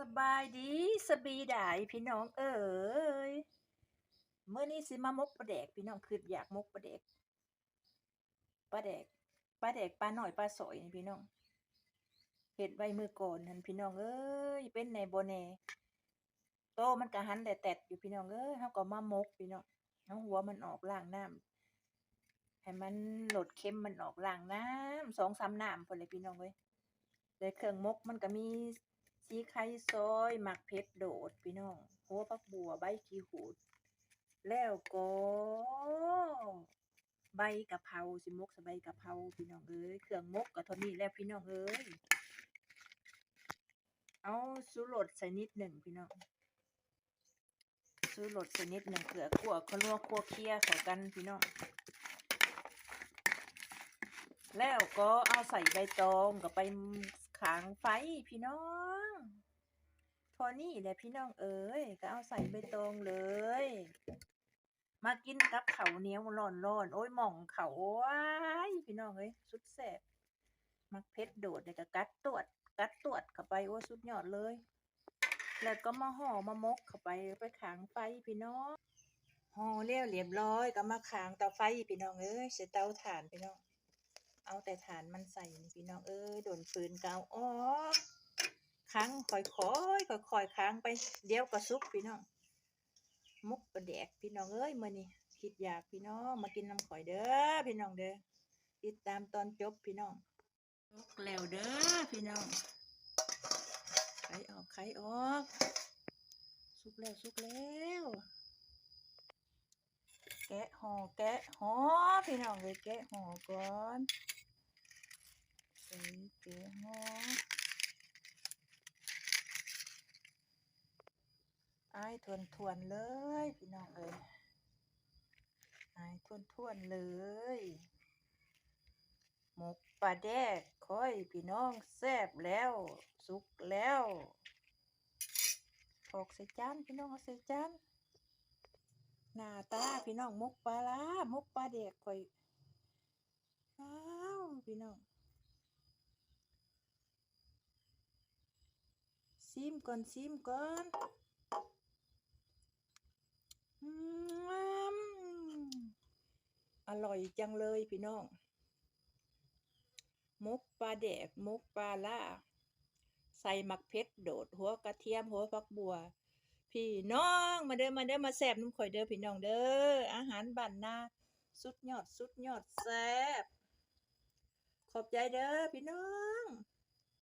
สบายดีสบีดายพี่น้องเอ๋ยเมื่อนี้สิมามกปลาแดกพี่น้องคืออยากมกปลาแดกปลาแดกปลาแดกปลาหน่อยปลาสอยนี่พี่น้องเห็ดไว้มือก่อนนั่นพี่น้องเอ้ยเป็นในโบแน่โตมันกระหันแต่แตดอยู่พี่น้องเอ้ยเฮาก็มามกพี่น้องเอาหัวมันออกล้างน้ำให้มันหลดเค็มมันออกล้างน้ำสองสามน้ำพอเลยพี่น้องเอ้ยเลยเครื่องมกมันก็มี สีไข่ซอยหมักเพชรโดดพี่น้องหัวผักบัวใบขี้หูด แล้วก็ใบกะเพราสิมกใส่ใบกะเพราพี่น้องเอ้ยเครื่องมกก็เท่านี้แล้วพี่น้องเอ้ยเอาสูรสใส่นิดหนึ่งพี่น้องสูรสใส่นิดหนึ่งเกลือขั่วขนัวคั่วเคี่ยเข้ากันพี่น้องแล้วก็เอาใส่ใบตองกับไป ขางไฟพี่น้องโทนี่แหละพี่น้องเอ๋ยก็เอาใส่ใบตองเลย มากินกับเขาเนียวร้อนๆโอ้ยหม่องเขาว้ายพี่น้องเอ้ยสุดแซ่บมักเพชรโดดเลยก็กัดตรวดกัดตรวดเข้าไปโอ้ยสุดยอดเลย แล้วก็มาห่อมามกเข้าไปไปขางไฟพี่น้องห่อเรียวเรียบร้อยก็มาขางเตาไฟพี่น้องเอ้ยใส่เตาถ่านพี่น้อง เอาแต่ฐานมันใส่นี่พี่น้องเอ้ยโดนฟืนเกาออกค้างค่อยๆค่อยๆค้างไปเดี๋ยวก็สุกพี่น้องมุกประแดกพี่น้องเอ้ยมื้อนี้คิดอยากพี่น้องมากินน้ำข่อยเด้อพี่น้องเด้อติดตามตอนจบพี่น้องสุกแล้วเด้อพี่น้องไข่ออกไข่ออกสุกแล้วสุกแล้ว แกะห่อแกะห่อพี่น้องเลยแกะห่อก่อนใส่แกะห่อไอายทวนทวนเลยพี่น้องเอ้ยอายทวนทวนเลยหมกปลาแดกค่อยพี่น้องแซ่บแล้วสุกแล้วออกใส่จานพี่น้องเอาใส่จาน หน้าตาพี่น้องมกปลาลามกปลาเด็กข่อยอ้าวพี่น้องซิมก่อนซิมก่อนอืมอร่อยจังเลยพี่น้อง มกปลาแดกมกปลาล่า ใส่หมักเพชรโดด หัวกระเทียมหัวฟักบัว พี่น้องมาเด้อมาเด้อมาแซ่บน้ำข่อยเด้อพี่น้องเด้ออาหารบ้านนาสุดยอดสุดยอดแซ่บขอบใจเด้อพี่น้อง